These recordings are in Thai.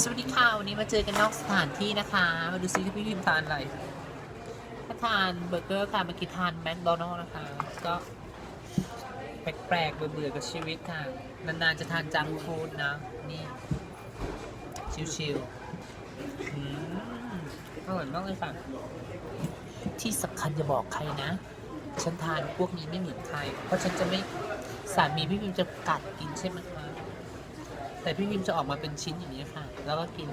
สวัสดีค่ะ วันนี้มาเจอกันนอกสถานที่นะคะ มาดูซิที่พี่พิมทานอะไรถ้าทานเบอร์เกอร์ค่ะมื่อกี้ทานแมคโดนัลล์นะคะ ก็แปลกๆเบื่อๆกับชีวิตค่ะ นานๆจะทานจังฟู้ดนะ นี่ ชิวๆอืมอร่อยมากเลยค่ะ ที่สำคัญอย่าบอกใครนะ ฉันทานพวกนี้ไม่เหมือนใคร เพราะฉันจะไม่สามีพี่พิมจะกัดกินใช่ไหมคะ แต่พี่พิมจะออกมาเป็นชิ้นอย่างนี้ค่ะ แล้วก็กิน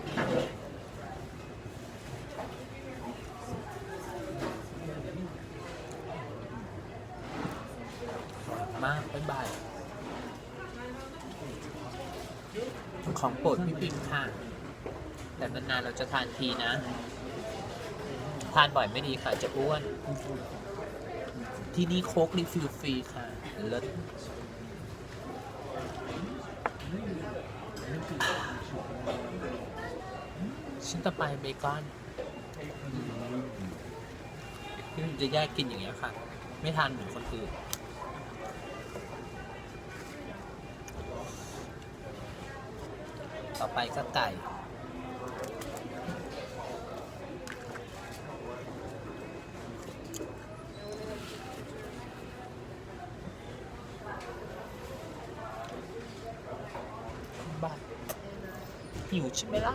มากบ๊ายบาย ของโปรดพี่พิมค่ะ แต่นานๆเราจะทานทีนะ ทานบ่อยไม่ดีค่ะ จะอ้วน ที่นี่โค้กรีฟิลฟรีค่ะเลิศ ชิ้นต่อไปเบคอนพี่จะแยกกินอย่างเงี้ยค่ะ ไม่ทานเหมือนคนอื่นต่อไปก็ไก่ บ้าหิวใช่ไหมล่ะ